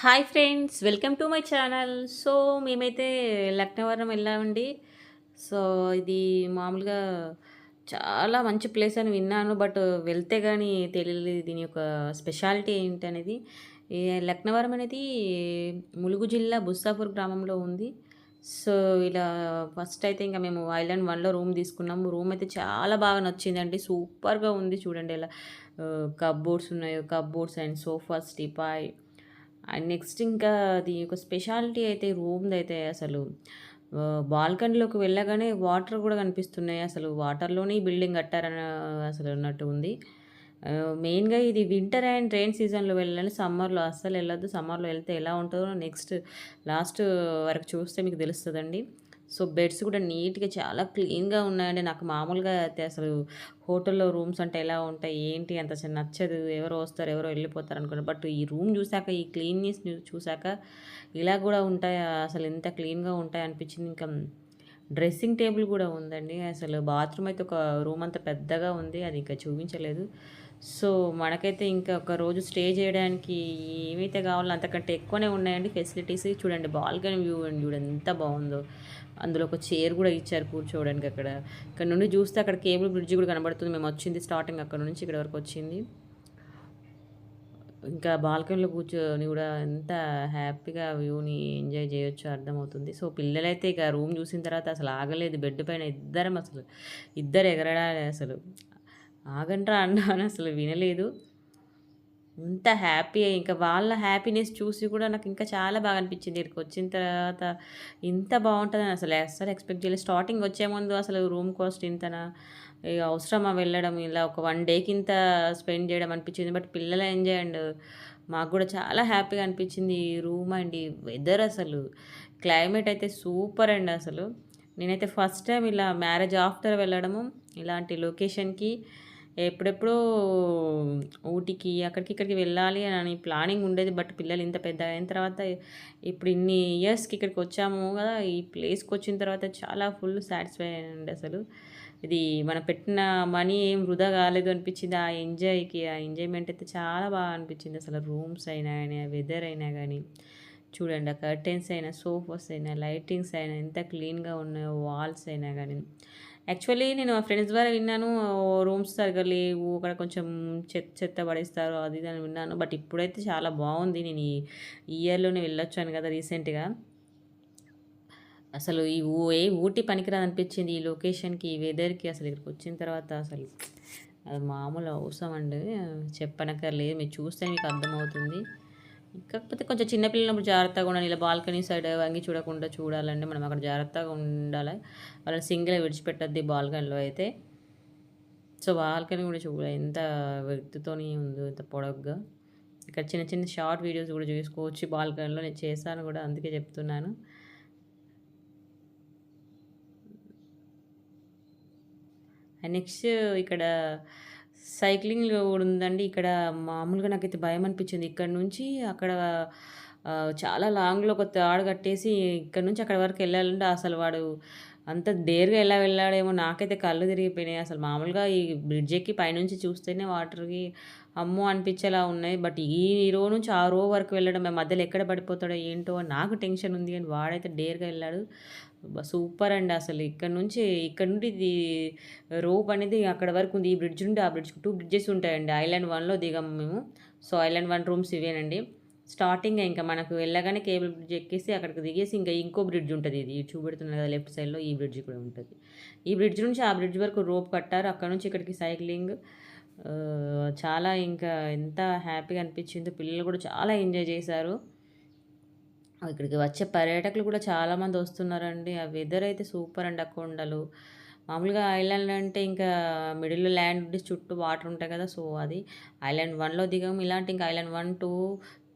Hi friends welcome to my channel. So మేమైతే లక్నవరం వెళ్ళామండి. So ఇది మామూలుగా చాలా మంచి ప్లేస్ అని విన్నాను బట్ వెళ్తే కానీ తెలియదు దీని యొక్క స్పెషాలిటీ ఏంటనేది. లక్నవరం అనేది ములుగు జిల్లా బుస్సాపూర్ గ్రామంలో ఉంది. సో ఇలా ఫస్ట్ అయితే ఇంకా మేము ఐలాండ్ వన్లో రూమ్ తీసుకున్నాము. రూమ్ అయితే చాలా బాగా నచ్చిందండి. సూపర్గా ఉంది చూడండి ఇలా కబ్బోర్డ్స్ ఉన్నాయి cupboards and sofas teapoy and next ఇంకా అది ఒక స్పెషాలిటీ అయితే రూమ్ది అయితే అసలు బాల్కనీలోకి వెళ్ళగానే వాటర్ కూడా కనిపిస్తున్నాయి. అసలు వాటర్లోనే ఈ బిల్డింగ్ కట్టారని అసలు అన్నట్టు ఉంది. మెయిన్గా ఇది వింటర్ అండ్ రెయిన్ సీజన్లో వెళ్ళాలి. సమ్మర్లో అస్సలు వెళ్ళొద్దు. సమ్మర్లో వెళ్తే ఎలా ఉంటుందో నెక్స్ట్ లాస్ట్ వరకు చూస్తే మీకు తెలుస్తుందండి. సో బెడ్స్ కూడా నీట్గా చాలా క్లీన్గా ఉన్నాయండి. నాకు మామూలుగా అయితే అసలు హోటల్లో రూమ్స్ అంటే ఎలా ఉంటాయి ఏంటి అంత నచ్చదు. ఎవరు వస్తారు ఎవరో వెళ్ళిపోతారు అనుకున్నా బట్ ఈ రూమ్ చూశాక ఈ క్లీన్నెస్ చూశాక ఇలా కూడా ఉంటాయి? అసలు ఎంత క్లీన్గా ఉంటాయి అనిపించింది. ఇంకా డ్రెస్సింగ్ టేబుల్ కూడా ఉందండి. అసలు బాత్రూమ్ అయితే ఒక రూమ్ అంత పెద్దగా ఉంది. అది ఇంకా చూపించలేదు. సో మనకైతే ఇంకా ఒక రోజు స్టే చేయడానికి ఏమైతే కావాలో అంతకంటే ఎక్కువనే ఉన్నాయండి ఫెసిలిటీస్. చూడండి బాల్కనీ వ్యూ అండి. చూడండి ఎంత బాగుందో. అందులో ఒక చైర్ కూడా ఇచ్చారు కూర్చోవడానికి అక్కడ. ఇక్కడ నుండి చూస్తే అక్కడ కేబుల్ బ్రిడ్జ్ కూడా కనబడుతుంది. మేము వచ్చింది స్టార్టింగ్ అక్కడ నుంచి ఇక్కడ వరకు వచ్చింది. ఇంకా బాల్కనీలో కూర్చొని కూడా ఎంత హ్యాపీగా వ్యూని ఎంజాయ్ చేయొచ్చు అర్థమవుతుంది. సో పిల్లలైతే ఇక రూమ్ చూసిన తర్వాత అసలు ఆగలేదు. బెడ్ పైన ఇద్దరం అసలు ఇద్దరు ఎగరడాలి అసలు. ఆగంట్రా అన్నాను అసలు వినలేదు. ఇంత హ్యాపీ ఇంకా వాళ్ళ హ్యాపీనెస్ చూసి కూడా నాకు ఇంకా చాలా బాగా అనిపించింది. ఇక్కడికి వచ్చిన తర్వాత ఇంత బాగుంటుందని అసలు అసలు ఎక్స్పెక్ట్ చేయలేదు. స్టార్టింగ్ వచ్చే ముందు అసలు రూమ్ కాస్ట్ ఇంతనా? ఇక అవసరమా వెళ్ళడం? ఇలా ఒక వన్ డేకి ఇంత స్పెండ్ చేయడం అనిపించింది. బట్ పిల్లల ఎంజాయ్ అండ్ మాకు కూడా చాలా హ్యాపీగా అనిపించింది ఈ రూమ్ అండ్ ఈ వెదర్ అసలు. క్లైమేట్ అయితే సూపర్ అండి అసలు. నేనైతే ఫస్ట్ టైం ఇలా మ్యారేజ్ ఆఫ్టర్ వెళ్ళడము ఇలాంటి లొకేషన్కి ఎప్పుడెప్పుడు ఊటీకి అక్కడికి ఇక్కడికి వెళ్ళాలి అని ప్లానింగ్ ఉండేది. బట్ పిల్లలు ఇంత పెద్ద అయిన తర్వాత ఇప్పుడు ఇన్ని ఇయర్స్కి ఇక్కడికి వచ్చాము కదా ఈ ప్లేస్కి వచ్చిన తర్వాత చాలా ఫుల్ సాటిస్ఫై అయ్యండి అసలు. ఇది మనం పెట్టిన మనీ ఏం వృధా కాలేదు అనిపించింది. ఆ ఎంజాయ్కి ఆ ఎంజాయ్మెంట్ అయితే చాలా బాగా అనిపించింది. అసలు రూమ్స్ అయినా కానీ వెదర్ అయినా కానీ చూడండి ఆ కర్టెన్స్ అయినా సోఫాస్ అయినా లైటింగ్స్ అయినా ఎంత క్లీన్గా ఉన్నాయో వాల్స్ అయినా కానీ యాక్చువల్లీ నేను మా ఫ్రెండ్స్ ద్వారా విన్నాను రూమ్స్ సరిగ్గా లేవు అక్కడ కొంచెం చెత్త చెత్త పడేస్తారు అది ఇది అని విన్నాను. బట్ ఇప్పుడైతే చాలా బాగుంది. నేను ఈ ఇయర్లోనే వెళ్ళొచ్చాను కదా రీసెంట్గా. అసలు ఈ ఊ ఏ ఊటీ పనికిరాదు అనిపించింది ఈ లొకేషన్కి ఈ వెదర్కి. అసలు ఇక్కడికి వచ్చిన తర్వాత అసలు అది మామూలు అవసరం అండి. చెప్పనక్కర్లేదు. మీరు చూస్తే మీకు అర్థమవుతుంది. కాకపోతే కొంచెం చిన్నపిల్లలప్పుడు జాగ్రత్తగా ఉండాలి ఇలా బాల్కనీ సైడ్ వంగి చూడకుండా చూడాలంటే మనం అక్కడ జాగ్రత్తగా ఉండాలి. వాళ్ళని సింగిల్ విడిచిపెట్టద్ది బాల్కనీలో అయితే. సో బాల్కనీ కూడా చూడ ఎంత వ్యక్తితోని ఉందో ఎంత పొడగ్గా. ఇక్కడ చిన్న చిన్న షార్ట్ వీడియోస్ కూడా చూసుకోవచ్చు. బాల్కనీలో నేను చేశాను కూడా అందుకే చెప్తున్నాను. నెక్స్ట్ ఇక్కడ సైక్లింగ్ కూడా ఉందండి. ఇక్కడ మామూలుగా నాకైతే భయం అనిపించింది. ఇక్కడ నుంచి అక్కడ చాలా లాంగ్లో ఒక తాడు కట్టేసి ఇక్కడ నుంచి అక్కడ వరకు వెళ్ళాలంటే అసలు వాడు అంత డేర్గా ఎలా వెళ్ళాడేమో నాకైతే కళ్ళు తిరిగిపోయినాయి. అసలు మామూలుగా ఈ బ్రిడ్జ్ ఎక్కి పైనుంచి చూస్తేనే వాటర్కి అమ్మో అనిపించేలా ఉన్నాయి. బట్ ఈ రో నుంచి ఆ రో వరకు వెళ్ళడం మధ్యలో ఎక్కడ పడిపోతాడో ఏంటో నాకు టెన్షన్ ఉంది. అని వాడైతే డేర్గా వెళ్ళాడు. సూపర్ అండి అసలు ఇక్కడ నుంచి ఇక్కడ నుండి ఇది రోప్ అనేది అక్కడ వరకు ఉంది. ఈ బ్రిడ్జ్ నుండి ఆ బ్రిడ్జ్ టూ బ్రిడ్జెస్ ఉంటాయండి. ఐలాండ్ వన్లో దిగాము మేము. సో ఐలాండ్ వన్ రూమ్స్ ఇవేనండి. స్టార్టింగ్ ఇంకా మనకు వెళ్ళగానే కేబుల్ బ్రిడ్జ్ ఎక్కేసి అక్కడికి దిగేసి ఇంకా ఇంకో బ్రిడ్జ్ ఉంటుంది ఇది. చూపెడుతుంది కదా లెఫ్ట్ సైడ్లో ఈ బ్రిడ్జ్ కూడా ఉంటుంది. ఈ బ్రిడ్జ్ నుంచి ఆ బ్రిడ్జ్ వరకు రోప్ కట్టారు. అక్కడ నుంచి ఇక్కడికి సైక్లింగ్ చాలా ఇంకా ఎంత హ్యాపీగా అనిపించిందో. పిల్లలు కూడా చాలా ఎంజాయ్ చేశారు. ఇక్కడికి వచ్చే పర్యాటకులు కూడా చాలామంది వస్తున్నారండి. ఆ వెదర్ అయితే సూపర్ అండి ఆ కొండలు. మామూలుగా ఐలాండ్ అంటే ఇంకా మిడిల్లో ల్యాండ్ చుట్టూ వాటర్ ఉంటాయి కదా సో అది. ఐలాండ్ వన్లో దిగాము. ఇలాంటి ఇంకా ఐలాండ్ వన్ టూ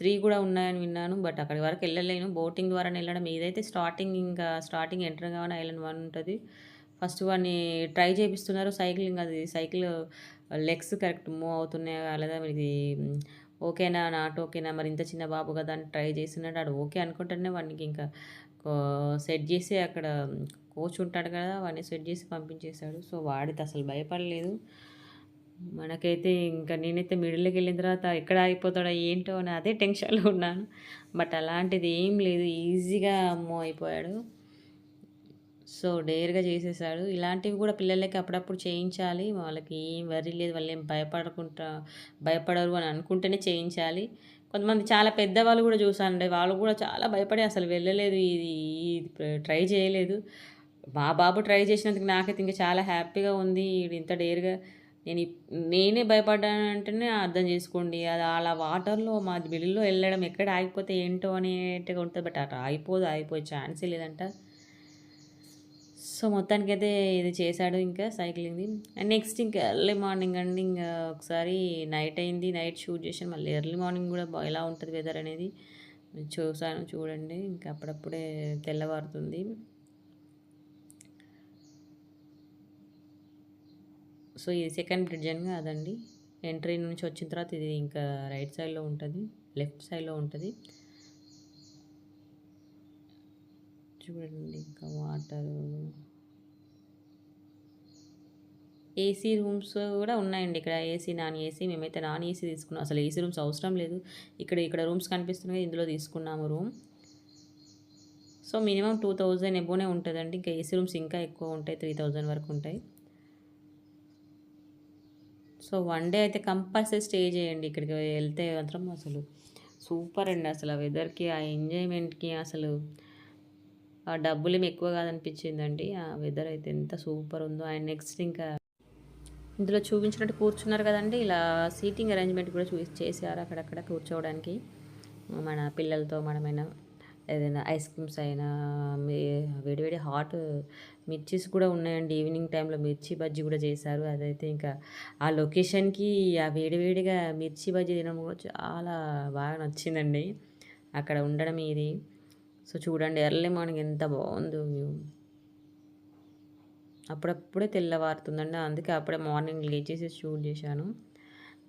త్రీ కూడా ఉన్నాయని విన్నాను బట్ అక్కడి వరకు వెళ్ళలేను. బోటింగ్ ద్వారా వెళ్ళడం ఇదైతే స్టార్టింగ్ ఇంకా స్టార్టింగ్ ఎంటర్ కావాలి ఐలాండ్ వన్ ఉంటుంది ఫస్ట్ వాడిని ట్రై చేపిస్తున్నారు సైక్లింగ్. అది సైకిల్ లెగ్స్ కరెక్ట్ మూవ్ అవుతున్నాయా లేదా ఇది ఓకేనా నాట్ ఓకేనా మరి ఇంత చిన్న బాబు కదా అని ట్రై చేస్తున్నాడు. ఆడు ఓకే అనుకుంటేనే వాడికి ఇంకా సెట్ చేసి అక్కడ కోచ్ ఉంటాడు కదా వాడిని సెట్ చేసి పంపించేశాడు. సో వాడితే అసలు భయపడలేదు. మనకైతే ఇంకా నేనైతే మిడిల్కి వెళ్ళిన తర్వాత ఎక్కడ ఆగిపోతాడో ఏంటో అని అదే టెన్షన్‌లో ఉన్నాను. బట్ అలాంటిది ఏం లేదు. ఈజీగా మూవ్ అయిపోయాడు. సో, డేర్‌గా చేసేసాడు. ఇలాంటివి కూడా పిల్లలకి అప్పుడప్పుడు చేయించాలి. వాళ్ళకి ఏం వరి లేదు. వాళ్ళు ఏం భయపడకుంటా భయపడరు అని అనుకుంటేనే చేయించాలి. కొంతమంది చాలా పెద్దవాళ్ళు కూడా చూసానండి. వాళ్ళు కూడా చాలా భయపడి అసలు వెళ్ళలేదు. ఇది ట్రై చేయలేదు. మా బాబు ట్రై చేసినందుకు నాకైతే ఇంకా చాలా హ్యాపీగా ఉంది. ఇంత డేర్‌గా నేను నేనే నేనే భయపడ్డానంటేనే అర్థం చేసుకోండి. అది అలా వాటర్‌లో మా బిల్లులో వెళ్ళడం ఎక్కడ ఆగిపోతే ఏంటో అనేట్టుగా ఉంటుంది బట్ అట్లా ఆగిపోదు. ఆగిపోయే ఛాన్సే లేదంట. సో, మొత్తానికైతే ఇది చేశాడు ఇంకా సైక్లింగ్‌ది. అండ్ నెక్స్ట్ ఇంకా ఎర్లీ మార్నింగ్ అండి ఇంకా ఒకసారి నైట్ అయింది. నైట్ షూట్ చేశాను. మళ్ళీ ఎర్లీ మార్నింగ్ కూడా ఎలా ఉంటుంది వెదర్ అనేది చూసాను చూడండి. ఇంకా అప్పుడప్పుడే తెల్లవారుతుంది. సో, ఇది సెకండ్ బ్రిడ్జ్ అని కాదండి. ఎంట్రీ నుంచి వచ్చిన తర్వాత ఇది ఇంకా రైట్ సైడ్‌లో ఉంటుంది లెఫ్ట్ సైడ్‌లో ఉంటుంది చూడండి ఇంకా వాటరు. ఏసీ రూమ్స్ కూడా ఉన్నాయండి ఇక్కడ. AC, non AC. మేమైతే నాన్ ఏసీ తీసుకున్నాం. అసలు ఏసీ రూమ్స్ అవసరం లేదు. ఇక్కడ ఇక్కడ రూమ్స్ కనిపిస్తున్నాయి. ఇందులో తీసుకున్నాము రూమ్. సో, మినిమమ్ 2000 ఎబోనే ఉంటుందండి ఇంకా ఏసీ రూమ్స్ ఇంకా ఎక్కువ ఉంటాయి. 3000 వరకు ఉంటాయి. సో, వన్ డే అయితే కంపల్సరీ స్టే చేయండి. ఇక్కడికి వెళ్తే మాత్రం అసలు సూపర్ అండి. అసలు ఆ వెదర్‌కి, ఆ ఎంజాయ్‌మెంట్‌కి అసలు ఆ డబ్బులు ఏమి ఎక్కువ కాదనిపించిందండి. ఆ వెదర్ అయితే ఎంత సూపర్ ఉందో. అండ్ నెక్స్ట్ ఇంకా ఇందులో చూపించినట్టు కూర్చున్నారు కదండి ఇలా సీటింగ్ అరేంజ్‌మెంట్ కూడా చూ చేశారు అక్కడక్కడ కూర్చోవడానికి. మన పిల్లలతో మనమైనా ఏదైనా ఐస్ క్రీమ్స్ అయినా వేడివేడి హాట్ మిర్చీస్ కూడా ఉన్నాయండి. ఈవినింగ్ టైంలో మిర్చి బజ్జీ కూడా చేశారు. అదైతే ఇంకా ఆ లొకేషన్‌కి ఆ వేడివేడిగా మిర్చి బజ్జీ తినడం కూడా చాలా బాగా నచ్చిందండి. అక్కడ ఉండడం ఇది. సో, చూడండి ఎర్లీ మార్నింగ్ ఎంత బాగుందో వ్యూ. అప్పుడప్పుడే తెల్లవారుతుందండి. అందుకే అప్పుడే మార్నింగ్ లేచేసి షూట్ చేశాను.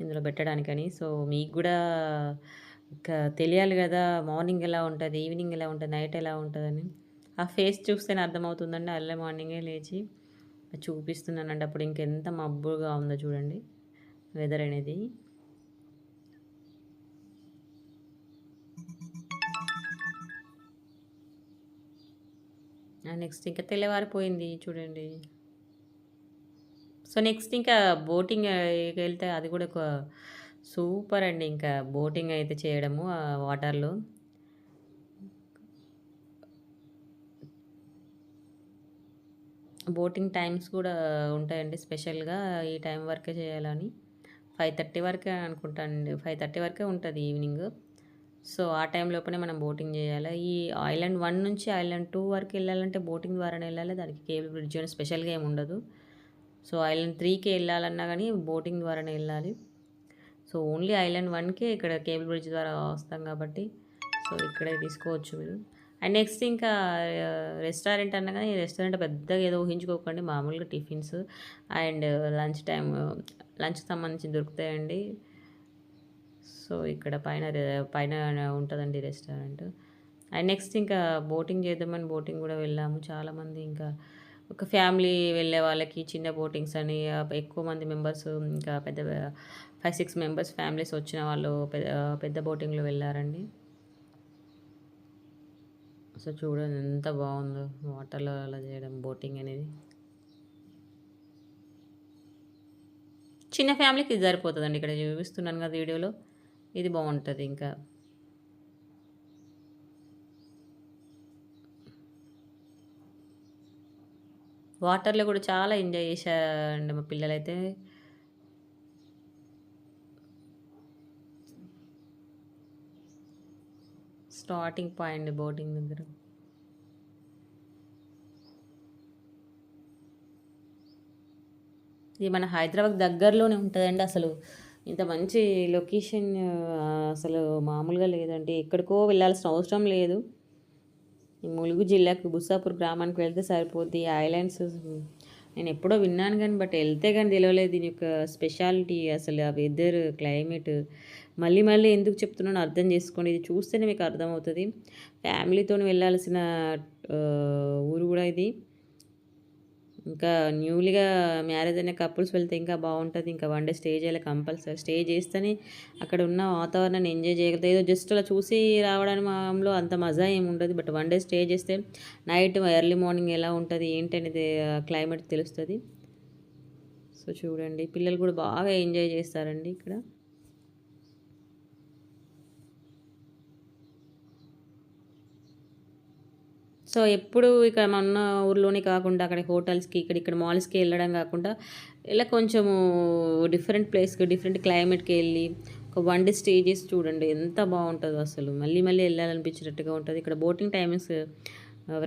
ఇందులో పెట్టడానికని. సో, మీకు కూడా ఇంకా తెలియాలి కదా! మార్నింగ్ ఎలా ఉంటుంది ఈవినింగ్ ఎలా ఉంటుంది నైట్ ఎలా ఉంటుందని ఆ ఫేస్ చూస్తేనే అర్థమవుతుందండి. ఎర్లీ మార్నింగే లేచి చూపిస్తున్నానండి. అప్పుడు ఇంకెంత మబ్బుగా ఉందో చూడండి వెదర్ అనేది. నెక్స్ట్ ఇంకా తెల్లవారిపోయింది చూడండి. సో, నెక్స్ట్ ఇంకా బోటింగ్ వెళ్తే అది కూడా ఒక సూపర్ అండి. ఇంకా బోటింగ్ అయితే చేయడము ఆ వాటర్‌లో. బోటింగ్ టైమ్స్ కూడా ఉంటాయండి స్పెషల్‌గా. ఈ టైం వరకే చేయాలని. 5:30 వరకే అనుకుంటానండి. 5:30 వరకే ఉంటుంది ఈవినింగ్. సో, ఆ టైంలోపనే మనం బోటింగ్ చేయాలి. ఈ ఐలాండ్ వన్ నుంచి ఐలాండ్ టూ వరకు వెళ్ళాలంటే బోటింగ్ ద్వారానే వెళ్ళాలి. దానికి కేబుల్ బ్రిడ్జ్ అని స్పెషల్‌గా ఏమి ఉండదు. సో, ఐలాండ్ త్రీకి వెళ్ళాలన్నా కానీ బోటింగ్ ద్వారానే వెళ్ళాలి. సో, ఓన్లీ ఐలాండ్ వన్కే ఇక్కడ కేబుల్ బ్రిడ్జ్ ద్వారా వస్తాం కాబట్టి సో, ఇక్కడే తీసుకోవచ్చు మీరు. అండ్ నెక్స్ట్ ఇంకా రెస్టారెంట్ అనగానే ఈ రెస్టారెంట్ పెద్దగా ఏదో ఊహించుకోకండి. మామూలుగా టిఫిన్స్ అండ్ లంచ్ టైమ్ లంచ్‌కి సంబంధించి దొరుకుతాయండి. సో, ఇక్కడ పైన పైన ఉంటుందండి రెస్టారెంట్. అండ్ నెక్స్ట్ ఇంకా బోటింగ్ చేద్దామని బోటింగ్ కూడా వెళ్ళాము. చాలామంది ఇంకా ఒక ఫ్యామిలీ వెళ్ళే వాళ్ళకి చిన్న బోటింగ్స్ అని ఎక్కువ మంది మెంబర్స్ ఇంకా పెద్ద 5, 6 మెంబర్స్ ఫ్యామిలీస్ వచ్చిన వాళ్ళు పెద్ద పెద్ద బోటింగ్‌లో వెళ్ళారండి సో, చూడండి ఎంత బాగుందో వాటర్‌లో అలా చేయడం బోటింగ్ అనేది. చిన్న ఫ్యామిలీకి ఇది సరిపోతుందండి ఇక్కడ చూపిస్తున్నాను కదా వీడియోలో. ఇది బాగుంటుంది ఇంకా. వాటర్‌లో కూడా చాలా ఎంజాయ్ చేశారండి మా పిల్లలైతే. స్టార్టింగ్ పాయింట్ బోటింగ్ దగ్గర. ఇది మన హైదరాబాద్ దగ్గరలోనే ఉంటుందండి అసలు ఇంత మంచి లొకేషన్ అసలు మామూలుగా లేదండి. ఎక్కడికో వెళ్ళాల్సిన అవసరం లేదు. ఈ ములుగు జిల్లాకు బుస్సాపూర్ గ్రామానికి వెళ్తే సరిపోద్ది. ఐలాండ్స్ నేను ఎప్పుడో విన్నాను కానీ బట్ వెళ్తే కానీ తెలియలేదు దీని యొక్క స్పెషాలిటీ అసలు ఆ వెదర్, క్లైమేట్ మళ్ళీ మళ్ళీ ఎందుకు చెప్తున్నానో అర్థం చేసుకోండి. ఇది చూస్తేనే మీకు అర్థమవుతుంది ఫ్యామిలీతోని వెళ్ళాల్సిన ఊరు కూడా ఇది. ఇంకా న్యూలీగా మ్యారేజ్ అయిన కపుల్స్ వెళ్తే ఇంకా బాగుంటుంది. ఇంకా వన్ డే స్టే చేయాలి కంపల్సరీ. స్టే చేస్తేనే అక్కడ ఉన్న వాతావరణాన్ని ఎంజాయ్ చేయగలుగుతాయి ఏదో జస్ట్ అలా చూసి రావడంలో అంత మజా ఏముండదు ఉండదు. బట్ వన్ డే స్టే చేస్తే నైట్ ఎర్లీ మార్నింగ్ ఎలా ఉంటుంది ఏంటి అనేది క్లైమేట్ తెలుస్తుంది. సో చూడండి పిల్లలు కూడా బాగా ఎంజాయ్ చేస్తారండి ఇక్కడ. సో ఎప్పుడు ఇక్కడ మన ఊర్లోనే కాకుండా అక్కడ హోటల్స్కి ఇక్కడ ఇక్కడ మాల్స్కి వెళ్ళడం కాకుండా ఇలా కొంచెము డిఫరెంట్ ప్లేస్కి డిఫరెంట్ క్లైమేట్కి వెళ్ళి ఒక వన్ డే స్టే చేసి చూడండి. ఎంత బాగుంటుందో అసలు. మళ్ళీ మళ్ళీ వెళ్ళాలనిపించేటట్టుగా ఉంటుంది. ఇక్కడ బోటింగ్ టైమింగ్స్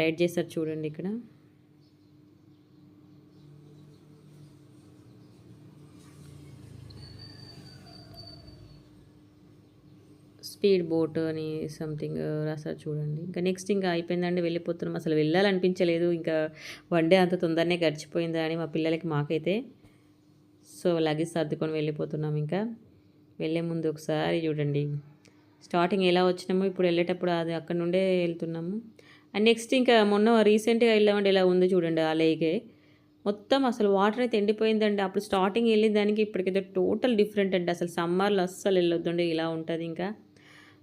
రైడ్ చేస్తారు చూడండి ఇక్కడ. స్పీడ్ బోట్ అని సంథింగ్ uh, రాసారు చూడండి. ఇంకా నెక్స్ట్ ఇంకా అయిపోయిందండి వెళ్ళిపోతున్నాం. అసలు వెళ్ళాలనిపించలేదు. ఇంకా వన్ డే అంత తొందరనే గడిచిపోయిందా అని మా పిల్లలకి మాకైతే సో లగేజ్ సర్దుకొని వెళ్ళిపోతున్నాం ఇంకా. వెళ్ళే ముందు ఒకసారి చూడండి. స్టార్టింగ్ ఎలా వచ్చినామో ఇప్పుడు వెళ్ళేటప్పుడు అది అక్కడ నుండే వెళ్తున్నాము. అండ్ నెక్స్ట్ ఇంకా మొన్న రీసెంట్గా వెళ్ళామంటే ఇలా ఉంది చూడండి ఆ లేకే మొత్తం అసలు వాటర్ అయితే ఎండిపోయిందండి. అప్పుడు స్టార్టింగ్ వెళ్ళిన దానికి ఇప్పటికైతే టోటల్ డిఫరెంట్ అండి. అసలు సమ్మర్లో అస్సలు వెళ్ళొద్దండి. ఇలా ఉంటుంది ఇంకా.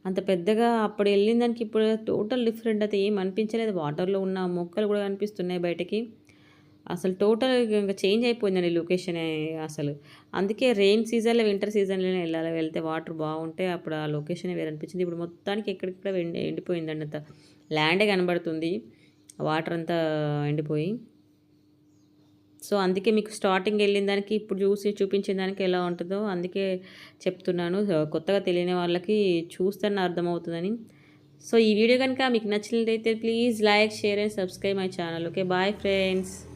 అంత పెద్దగా అప్పుడు వెళ్ళిన దానికి ఇప్పుడు టోటల్ డిఫరెంట్ అయితే ఏం అనిపించలేదు. వాటర్లో ఉన్న మొక్కలు కూడా కనిపిస్తున్నాయి బయటకి. అసలు టోటల్ ఇంకా చేంజ్ అయిపోయిందండి లొకేషన్ అసలు. అందుకే రెయిన్ సీజన్లో వింటర్ సీజన్లోనే వెళ్ళాలి. వెళ్తే వాటర్ బాగుంటే అప్పుడు ఆ లొకేషన్ వేరే అనిపించింది. ఇప్పుడు మొత్తానికి ఎక్కడిక్కడ ఎండిపోయిందండి అంత. ల్యాండే కనబడుతుంది. వాటర్ అంతా ఎండిపోయి. సో అందుకే మీకు స్టార్టింగ్ వెళ్ళిన దానికి ఇప్పుడు చూసి చూపించిన దానికి ఎలా ఉంటుందో అందుకే చెప్తున్నాను. కొత్తగా తెలియని వాళ్ళకి చూస్తేనే అర్థమవుతుందని. సో ఈ వీడియో కనుక మీకు నచ్చినట్లయితే please like share and subscribe my channel. Okay bye friends.